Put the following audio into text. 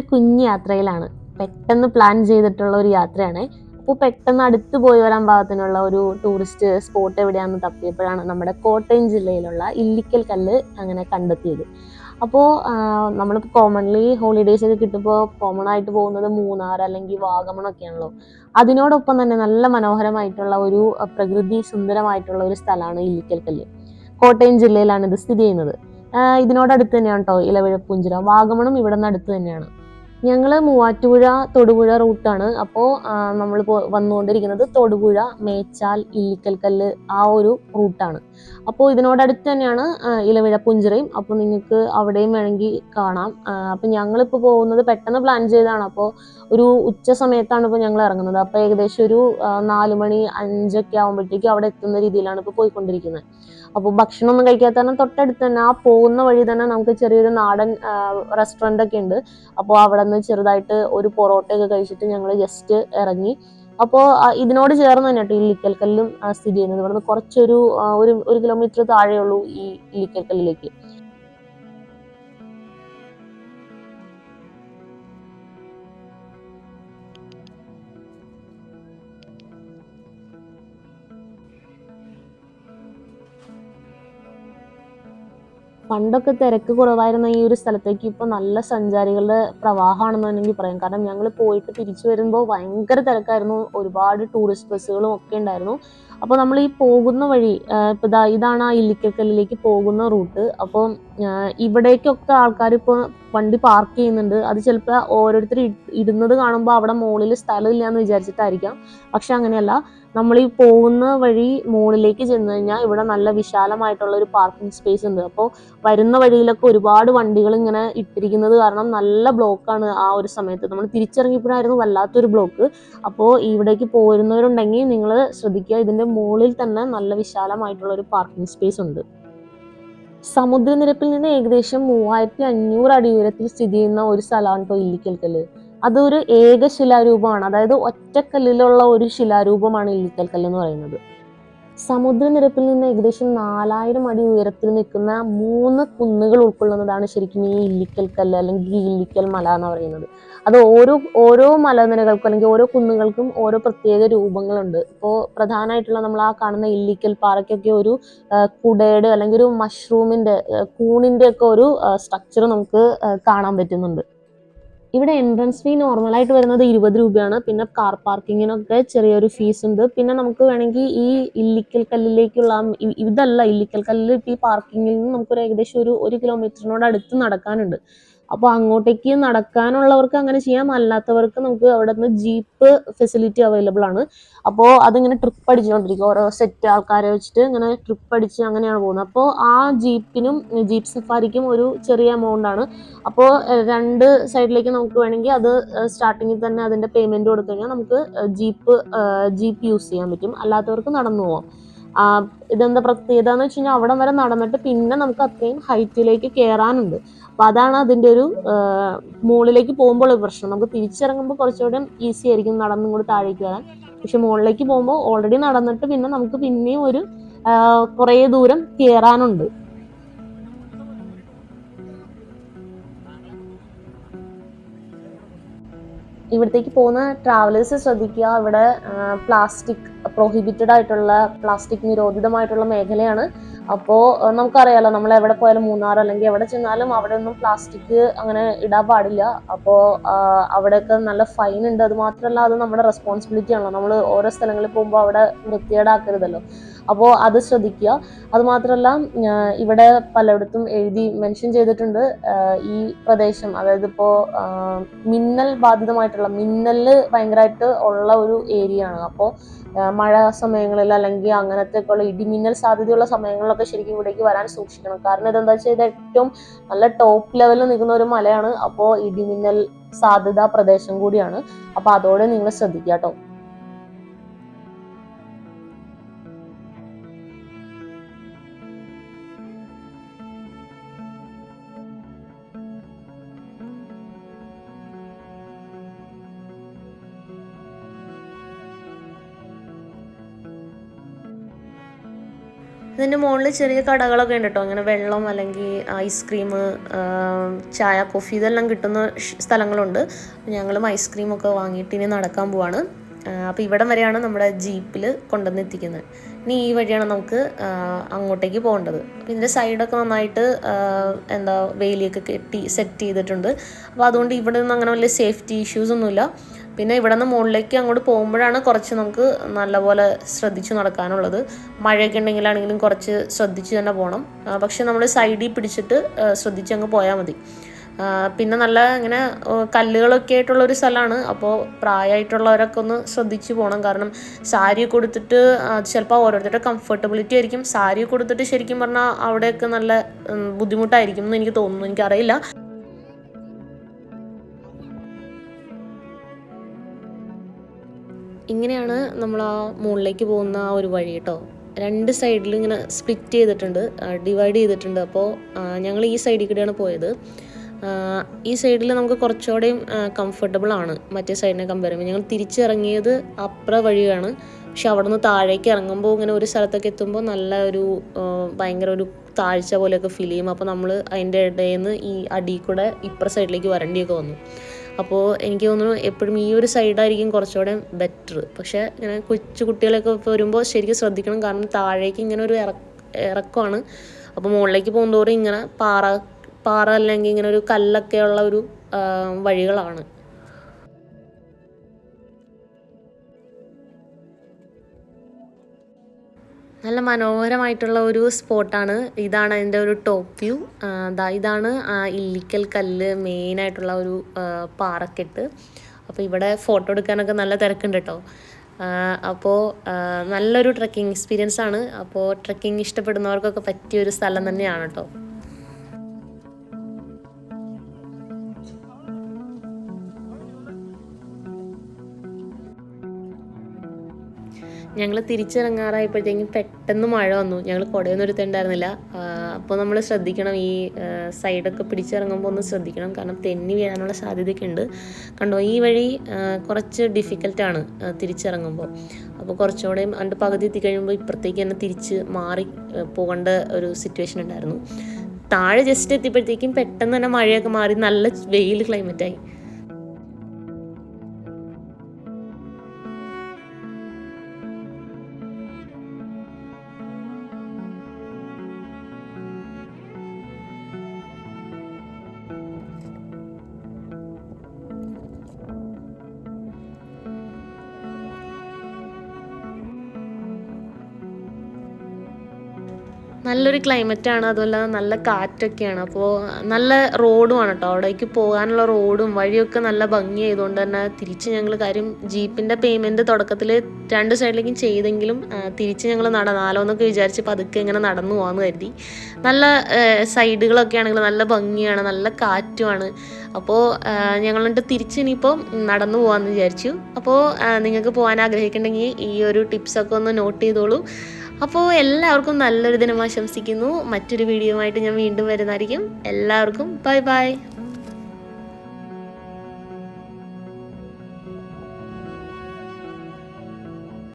കുഞ്ഞു യാത്രയിലാണ്. പെട്ടെന്ന് പ്ലാൻ ചെയ്തിട്ടുള്ള ഒരു യാത്രയാണ്. അപ്പോൾ പെട്ടെന്ന് അടുത്ത് പോയി വരാൻ പാകത്തിനുള്ള ഒരു ടൂറിസ്റ്റ് സ്പോട്ട് എവിടെയാണെന്ന് തപ്പിയപ്പോഴാണ് നമ്മുടെ കോട്ടയം ജില്ലയിലുള്ള ഇല്ലിക്കൽ കല്ല് അങ്ങനെ കണ്ടെത്തിയത്. അപ്പോൾ നമ്മൾ കോമൺലി ഹോളിഡേയ്സ് ഒക്കെ കിട്ടുമ്പോൾ കോമൺ ആയിട്ട് പോകുന്നത് മൂന്നാർ അല്ലെങ്കിൽ വാഗമൺ ഒക്കെയാണല്ലോ. അതിനോടൊപ്പം തന്നെ നല്ല മനോഹരമായിട്ടുള്ള ഒരു പ്രകൃതി സുന്ദരമായിട്ടുള്ള ഒരു സ്ഥലമാണ് ഇല്ലിക്കൽ കല്ല്. കോട്ടയം ജില്ലയിലാണ് ഇത് സ്ഥിതി ചെയ്യുന്നത്. ഇതിനോടടുത്ത് തന്നെയാണ് കേട്ടോ ഇലവിഴപ്പുഞ്ചിറ വാഗമണും ഇവിടെ നിന്ന് അടുത്ത് തന്നെയാണ്. ഞങ്ങൾ മൂവാറ്റുപുഴ തൊടുപുഴ റൂട്ടാണ് അപ്പോൾ നമ്മൾ വന്നുകൊണ്ടിരിക്കുന്നത് തൊടുപുഴ മേച്ചാൽ ഇല്ലിക്കൽക്കല്ല് ആ ഒരു റൂട്ടാണ് അപ്പോൾ ഇതിനോടടുത്ത് തന്നെയാണ് ഇലവിഴ പുഞ്ചിറയും. അപ്പോൾ നിങ്ങൾക്ക് അവിടെയും വേണമെങ്കിൽ കാണാം. അപ്പം ഞങ്ങളിപ്പോൾ പോകുന്നത് പെട്ടെന്ന് പ്ലാൻ ചെയ്താണ് അപ്പോൾ ഒരു ഉച്ച സമയത്താണ് ഇപ്പോൾ ഞങ്ങൾ ഇറങ്ങുന്നത്. അപ്പോൾ ഏകദേശം ഒരു നാല് മണി അഞ്ചൊക്കെ ആകുമ്പോഴത്തേക്കും അവിടെ എത്തുന്ന രീതിയിലാണ് ഇപ്പോൾ പോയിക്കൊണ്ടിരിക്കുന്നത്. അപ്പോൾ ഭക്ഷണമൊന്നും കഴിക്കാത്ത കാരണം തൊട്ടടുത്ത് തന്നെ ആ പോകുന്ന വഴി തന്നെ നമുക്ക് ചെറിയൊരു നാടൻ റെസ്റ്റോറന്റ് ഒക്കെ ഉണ്ട്. അപ്പോൾ അവിടെ നിന്ന് ചെറുതായിട്ട് ഒരു പൊറോട്ടയൊക്കെ കഴിച്ചിട്ട് ഞങ്ങൾ ജസ്റ്റ് ഇറങ്ങി. അപ്പോൾ ഇതിനോട് ചേർന്ന് തന്നെ കേട്ടോ ഈ ലിക്കൽക്കല്ലും സ്ഥിതി ചെയ്യുന്നത്. ഇവിടുന്ന് കുറച്ചൊരു ഒരു ഒരു കിലോമീറ്റർ താഴെയുള്ളൂ ഈ ഇല്ലിക്കൽക്കല്ലിലേക്ക്. പണ്ടൊക്കെ തിരക്ക് കുറവായിരുന്ന ഈ ഒരു സ്ഥലത്തേക്ക്. ഇപ്പോൾ നല്ല സഞ്ചാരികളുടെ പ്രവാഹമാണെന്ന് വേണമെങ്കിൽ പറയാം. കാരണം ഞങ്ങൾ പോയിട്ട് തിരിച്ചു വരുമ്പോൾ ഭയങ്കര തിരക്കായിരുന്നു. ഒരുപാട് ടൂറിസ്റ്റ് ബസ്സുകളും ഒക്കെ ഉണ്ടായിരുന്നു. അപ്പോൾ നമ്മൾ ഈ പോകുന്ന വഴി ഇപ്പോൾ ഇതാ ഇതാണ് ആ ഇല്ലിക്കൽക്കല്ലിലേക്ക് പോകുന്ന റൂട്ട്. അപ്പോൾ ഇവിടേക്കൊക്കെ ആൾക്കാർ ഇപ്പോൾ വണ്ടി പാർക്ക് ചെയ്യുന്നുണ്ട്. അത് ചിലപ്പോൾ ഓരോരുത്തർ ഇടുന്നത് കാണുമ്പോൾ അവിടെ മുകളിൽ സ്ഥലമില്ല എന്ന് വിചാരിച്ചിട്ടായിരിക്കാം. പക്ഷെ അങ്ങനെയല്ല. നമ്മൾ ഈ പോകുന്ന വഴി മുകളിലേക്ക് ചെന്ന് കഴിഞ്ഞാൽ ഇവിടെ നല്ല വിശാലമായിട്ടുള്ള ഒരു പാർക്കിംഗ് സ്പേസ് ഉണ്ട്. അപ്പോൾ വരുന്ന വഴിയിലൊക്കെ ഒരുപാട് വണ്ടികൾ ഇങ്ങനെ ഇട്ടിരിക്കുന്നത് കാരണം നല്ല ബ്ലോക്കാണ് ആ ഒരു സമയത്ത്. നമ്മൾ തിരിച്ചിറങ്ങിയപ്പോഴായിരുന്നു വല്ലാത്തൊരു ബ്ലോക്ക്. അപ്പോൾ ഇവിടേക്ക് പോരുന്നവരുണ്ടെങ്കിൽ നിങ്ങൾ ശ്രദ്ധിക്കുക. ഇതിന്റെ മുകളിൽ തന്നെ നല്ല വിശാലമായിട്ടുള്ള ഒരു പാർക്കിംഗ് സ്പേസ് ഉണ്ട്. സമുദ്രനിരപ്പിൽ നിന്ന് ഏകദേശം മൂവായിരത്തി അഞ്ഞൂറ് അടി ഉയരത്തിൽ സ്ഥിതി ചെയ്യുന്ന ഒരു സ്ഥലമാണ് ഇപ്പോൾ ഇല്ലിക്കൽക്കല്ല്. അതൊരു ഏക ശിലാരൂപമാണ്. അതായത് ഒറ്റക്കല്ലിലുള്ള ഒരു ശിലാരൂപമാണ് ഇല്ലിക്കൽക്കല്ല് എന്ന് പറയുന്നത്. സമുദ്രനിരപ്പിൽ നിന്ന് ഏകദേശം നാലായിരം അടി ഉയരത്തിൽ നിൽക്കുന്ന മൂന്ന് കുന്നുകൾ ഉൾക്കൊള്ളുന്നതാണ് ശരിക്കും ഈ ഇല്ലിക്കൽ കല്ല് അല്ലെങ്കിൽ ഇല്ലിക്കൽ മല എന്ന് പറയുന്നത്. അത് ഓരോ ഓരോ മലനിരകൾക്കും അല്ലെങ്കിൽ ഓരോ കുന്നുകൾക്കും ഓരോ പ്രത്യേക രൂപങ്ങളുണ്ട്. ഇപ്പോൾ പ്രധാനമായിട്ടുള്ള നമ്മൾ ആ കാണുന്ന ഇല്ലിക്കൽ പാറയ്ക്കൊക്കെ ഒരു കുടയുടെ അല്ലെങ്കിൽ ഒരു മഷ്റൂമിന്റെ കൂണിന്റെ ഒക്കെ ഒരു സ്ട്രക്ചർ നമുക്ക് കാണാൻ പറ്റുന്നുണ്ട്. ഇവിടെ എൻട്രൻസ് ഫീ നോർമലായിട്ട് വരുന്നത് ഇരുപത് രൂപയാണ്. പിന്നെ കാർ പാർക്കിങ്ങിനൊക്കെ ചെറിയൊരു ഫീസ് ഉണ്ട്. പിന്നെ നമുക്ക് വേണമെങ്കിൽ ഈ ഇല്ലിക്കൽ കല്ലിലേക്കുള്ള ഇതല്ല ഇല്ലിക്കൽ കല്ലിൽ ഈ പാർക്കിങ്ങിൽ നിന്ന് നമുക്കൊരു ഏകദേശം ഒരു ഒരു കിലോമീറ്ററിനോട് അടുത്ത് നടക്കാനുണ്ട്. അപ്പോൾ അങ്ങോട്ടേക്ക് നടക്കാനുള്ളവർക്ക് അങ്ങനെ ചെയ്യാം. അല്ലാത്തവർക്ക് നമുക്ക് അവിടെ നിന്ന് ജീപ്പ് ഫെസിലിറ്റി അവൈലബിൾ ആണ്. അപ്പോ അതിങ്ങനെ ട്രിപ്പ് അടിച്ചുകൊണ്ടിരിക്കും. ഓരോ സെറ്റ് ആൾക്കാരെ വെച്ചിട്ട് ഇങ്ങനെ ട്രിപ്പ് അടിച്ച് അങ്ങനെയാണ് പോകുന്നത്. അപ്പോൾ ആ ജീപ്പിനും ജീപ്പ് സഫാരിക്കും ഒരു ചെറിയ എമൗണ്ട് ആണ്. അപ്പോൾ രണ്ട് സൈഡിലേക്ക് നമുക്ക് വേണമെങ്കിൽ അത് സ്റ്റാർട്ടിങ്ങിൽ തന്നെ അതിന്റെ പേയ്മെന്റ് കൊടുത്തു കഴിഞ്ഞാൽ നമുക്ക് ജീപ്പ് ജീപ്പ് യൂസ് ചെയ്യാൻ പറ്റും. അല്ലാത്തവർക്ക് നടന്നു പോവാം. ഇതെന്താ പ്രത്യേകത എന്ന് വെച്ച് കഴിഞ്ഞാൽ അവിടെ വരെ നടന്നിട്ട് പിന്നെ നമുക്ക് അത്രയും ഹൈറ്റിലേക്ക് കയറാനുണ്ട് അപ്പൊ അതാണ് അതിന്റെ ഒരു മുകളിലേക്ക് പോകുമ്പോൾ ഒരു പ്രശ്നം. നമുക്ക് തിരിച്ചിറങ്ങുമ്പോൾ കുറച്ചുകൂടെ ഈസി ആയിരിക്കും നടന്നും കൂടി താഴേക്ക് വരാൻ. പക്ഷെ മുകളിലേക്ക് പോകുമ്പോൾ ഓൾറെഡി നടന്നിട്ട് പിന്നെ നമുക്ക് പിന്നെയും ഒരു കുറേ ദൂരം കയറാനുണ്ട് ഇവിടത്തേക്ക് പോകുന്ന ട്രാവലേഴ്സ് ശ്രദ്ധിക്കുക. ഇവിടെ പ്ലാസ്റ്റിക് പ്രോഹിബിറ്റഡ് ആയിട്ടുള്ള പ്ലാസ്റ്റിക് നിരോധിതമായിട്ടുള്ള മേഖലയാണ്. അപ്പോൾ നമുക്കറിയാലോ നമ്മൾ എവിടെ പോയാലും മൂന്നാർ അല്ലെങ്കിൽ എവിടെ ചെന്നാലും അവിടെ ഒന്നും പ്ലാസ്റ്റിക് അങ്ങനെ ഇടാൻ പാടില്ല. അപ്പോൾ അവിടെയൊക്കെ നല്ല ഫൈൻ ഉണ്ട്. അത് മാത്രമല്ല അത് നമ്മുടെ റെസ്പോൺസിബിലിറ്റി ആണല്ലോ. നമ്മൾ ഓരോ സ്ഥലങ്ങളിൽ പോകുമ്പോൾ അവിടെ വൃത്തികേടാക്കരുതല്ലോ. അപ്പോ അത് ശ്രദ്ധിക്കുക. അത് മാത്രമല്ല ആഹ് ഇവിടെ പലയിടത്തും എഴുതി മെൻഷൻ ചെയ്തിട്ടുണ്ട്. ഈ പ്രദേശം അതായത് ഇപ്പോ മിന്നൽ ബാധിതമായിട്ടുള്ള മിന്നൽ ഭയങ്കരമായിട്ട് ഉള്ള ഒരു ഏരിയ ആണ്. അപ്പോൾ മഴ സമയങ്ങളിൽ അല്ലെങ്കിൽ അങ്ങനത്തെ ഒക്കെ ഉള്ള ഇടിമിന്നൽ സാധ്യതയുള്ള സമയങ്ങളിലൊക്കെ ശരിക്കും ഇവിടേക്ക് വരാൻ സൂക്ഷിക്കണം. കാരണം ഇതെന്താ വെച്ചാൽ ഇത് ഏറ്റവും നല്ല ടോപ്പ് ലെവലിൽ നിൽക്കുന്ന ഒരു മലയാണ്. അപ്പോൾ ഇടിമിന്നൽ സാധ്യതാ പ്രദേശം കൂടിയാണ്. അപ്പോൾ അതോടെ നിങ്ങൾ ശ്രദ്ധിക്കുക കേട്ടോ ഇതിന്റെ മുകളിൽ ചെറിയ കടകളൊക്കെ ഉണ്ട് കേട്ടോ. അങ്ങനെ വെള്ളം അല്ലെങ്കിൽ ഐസ്ക്രീം ചായ കോഫി ഇതെല്ലാം കിട്ടുന്ന സ്ഥലങ്ങളുണ്ട്. ഞങ്ങളും ഐസ്ക്രീമൊക്കെ വാങ്ങിയിട്ട് ഇനി നടക്കാൻ പോവാണ്. അപ്പോൾ ഇവിടം വരെയാണ് നമ്മുടെ ജീപ്പിൽ കൊണ്ടുവന്ന് എത്തിക്കുന്നത് ഇനി ഈ വഴിയാണ് നമുക്ക് അങ്ങോട്ടേക്ക് പോകേണ്ടത്. അപ്പോൾ ഇതിന്റെ സൈഡൊക്കെ നന്നായിട്ട് എന്താ വേലിയൊക്കെ കെട്ടി സെറ്റ് ചെയ്തിട്ടുണ്ട്. അപ്പോൾ അതുകൊണ്ട് ഇവിടെ നിന്ന് അങ്ങനെ വലിയ സേഫ്റ്റി ഇഷ്യൂസ് ഒന്നുമില്ല. പിന്നെ ഇവിടെ നിന്ന് മുകളിലേക്ക് അങ്ങോട്ട് പോകുമ്പോഴാണ് കുറച്ച് നമുക്ക് നല്ലപോലെ ശ്രദ്ധിച്ച് നടക്കാനുള്ളത്. മഴയൊക്കെ ഉണ്ടെങ്കിലാണെങ്കിലും കുറച്ച് ശ്രദ്ധിച്ച് തന്നെ പോകണം പക്ഷെ നമ്മൾ സൈഡിൽ പിടിച്ചിട്ട് ശ്രദ്ധിച്ച് അങ്ങ് പോയാൽ മതി. പിന്നെ നല്ല ഇങ്ങനെ കല്ലുകളൊക്കെ ആയിട്ടുള്ള ഒരു സ്ഥലമാണ്. അപ്പോൾ പ്രായമായിട്ടുള്ളവരൊക്കെ ഒന്ന് ശ്രദ്ധിച്ച് പോകണം കാരണം സാരി കൊടുത്തിട്ട് ചിലപ്പോൾ ഓരോരുത്തരുടെ കംഫർട്ടബിലിറ്റി ആയിരിക്കും. സാരി കൊടുത്തിട്ട് ശരിക്കും പറഞ്ഞാൽ അവിടെയൊക്കെ നല്ല ബുദ്ധിമുട്ടായിരിക്കും എന്ന് എനിക്ക് തോന്നുന്നു. എനിക്കറിയില്ല. ഇങ്ങനെയാണ് നമ്മൾ ആ മുകളിലേക്ക് പോകുന്ന ആ ഒരു വഴി കേട്ടോ രണ്ട് സൈഡിലും ഇങ്ങനെ സ്പ്ലിറ്റ് ചെയ്തിട്ടുണ്ട് ഡിവൈഡ് ചെയ്തിട്ടുണ്ട്. അപ്പോൾ ഞങ്ങൾ ഈ സൈഡിൽ കൂടെയാണ് പോയത്. ഈ സൈഡിൽ നമുക്ക് കുറച്ചുകൂടെയും കംഫർട്ടബിൾ ആണ് മറ്റേ സൈഡിനെ കമ്പയർ ചെയ്യുമ്പോൾ ഞങ്ങൾ തിരിച്ചിറങ്ങിയത് അപ്പുറ വഴിയാണ്. പക്ഷെ അവിടെ നിന്ന് താഴേക്ക് ഇറങ്ങുമ്പോൾ ഇങ്ങനെ ഒരു സ്ഥലത്തൊക്കെ എത്തുമ്പോൾ നല്ല ഒരു ഭയങ്കര ഒരു താഴ്ച പോലെയൊക്കെ ഫീൽ ചെയ്യും. അപ്പോൾ നമ്മൾ അതിന്റെ ഇടയിൽ നിന്ന് ഈ അടി കൂടെ ഇപ്പുറ സൈഡിലേക്ക് വരണ്ടിയൊക്കെ വന്നു. അപ്പോൾ എനിക്ക് തോന്നുന്നു എപ്പോഴും ഈ ഒരു സൈഡായിരിക്കും കുറച്ചുകൂടെ ബെറ്റർ പക്ഷേ ഇങ്ങനെ കൊച്ചു കുട്ടികളൊക്കെ വരുമ്പോൾ ശരിക്കും ശ്രദ്ധിക്കണം. കാരണം താഴേക്ക് ഇങ്ങനെ ഒരു ഇറ ഇറക്കമാണ്. അപ്പോൾ മുകളിലേക്ക് പോകുന്നതോറും ഇങ്ങനെ പാറ പാറ അല്ലെങ്കിൽ ഇങ്ങനെ ഒരു കല്ലൊക്കെ ഉള്ള ഒരു വഴികളാണ്. നല്ല മനോഹരമായിട്ടുള്ള ഒരു സ്പോട്ടാണ്. ഇതാണ് അതിന്റെ ഒരു ടോപ്പ് വ്യൂ. ഇതാണ് ആ ഇല്ലിക്കൽ കല്ല് മെയിനായിട്ടുള്ള ഒരു പാറക്കെട്ട്. അപ്പോൾ ഇവിടെ ഫോട്ടോ എടുക്കാനൊക്കെ നല്ല തിരക്കുണ്ട് കേട്ടോ അപ്പോൾ നല്ലൊരു ട്രക്കിംഗ് എക്സ്പീരിയൻസ് ആണ്. അപ്പോൾ ട്രക്കിംഗ് ഇഷ്ടപ്പെടുന്നവർക്കൊക്കെ പറ്റിയ ഒരു സ്ഥലം തന്നെയാണ് കേട്ടോ ഞങ്ങൾ തിരിച്ചിറങ്ങാറായപ്പോഴത്തേക്കും പെട്ടെന്ന് മഴ വന്നു. ഞങ്ങൾ കുടയൊന്നും എടുത്തിട്ടുണ്ടായിരുന്നില്ല. അപ്പോൾ നമ്മൾ ശ്രദ്ധിക്കണം ഈ സൈഡൊക്കെ പിടിച്ചിറങ്ങുമ്പോൾ ഒന്ന് ശ്രദ്ധിക്കണം. കാരണം തെന്നി വീഴാനുള്ള സാധ്യതയൊക്കെ ഉണ്ട് കണ്ടോ ഈ വഴി കുറച്ച് ഡിഫിക്കൽട്ടാണ് തിരിച്ചിറങ്ങുമ്പോൾ അപ്പോൾ കുറച്ചുകൂടെ അതിന്റെ പകുതി എത്തിക്കഴിയുമ്പോൾ ഇപ്പുറത്തേക്ക് തന്നെ തിരിച്ച് മാറി പോകേണ്ട ഒരു സിറ്റുവേഷൻ ഉണ്ടായിരുന്നു. താഴെ ജസ്റ്റ് എത്തിയപ്പോഴത്തേക്കും പെട്ടെന്ന് തന്നെ മഴയൊക്കെ മാറി നല്ല വെയിൽ ക്ലൈമറ്റായി നല്ലൊരു ക്ലൈമറ്റാണ് അതുപോലെ നല്ല കാറ്റൊക്കെയാണ്. അപ്പോൾ നല്ല റോഡുമാണ് കേട്ടോ അവിടേക്ക് പോകാനുള്ള റോഡും വഴിയൊക്കെ നല്ല ഭംഗി ആയതുകൊണ്ട് തന്നെ തിരിച്ച് ഞങ്ങൾ കാര്യം ജീപ്പിന്റെ പേയ്മെന്റ് തുടക്കത്തിൽ രണ്ട് സൈഡിലേക്കും ചെയ്തെങ്കിലും തിരിച്ച് ഞങ്ങൾ നടന്നാലോ എന്നൊക്കെ വിചാരിച്ച് പതുക്കെ ഇങ്ങനെ നടന്നു പോകാമെന്ന് കരുതി. നല്ല സൈഡുകളൊക്കെ ആണെങ്കിൽ നല്ല ഭംഗിയാണ്. നല്ല കാറ്റുമാണ്. അപ്പോൾ ഞങ്ങളിട്ട് തിരിച്ച് ഇനിയിപ്പോൾ നടന്നു പോകാമെന്ന് വിചാരിച്ചു. അപ്പോൾ നിങ്ങൾക്ക് പോകാൻ ആഗ്രഹിക്കുന്നുണ്ടെങ്കിൽ ഈ ഒരു ടിപ്സൊക്കെ ഒന്ന് നോട്ട് ചെയ്തോളൂ. അപ്പോൾ എല്ലാവർക്കും നല്ലൊരു ദിനം ആശംസിക്കുന്നു. മറ്റൊരു വീഡിയോ ആയിട്ട് ഞാൻ വീണ്ടും വരുന്നതായിരിക്കും. എല്ലാവർക്കും ബൈ ബൈ.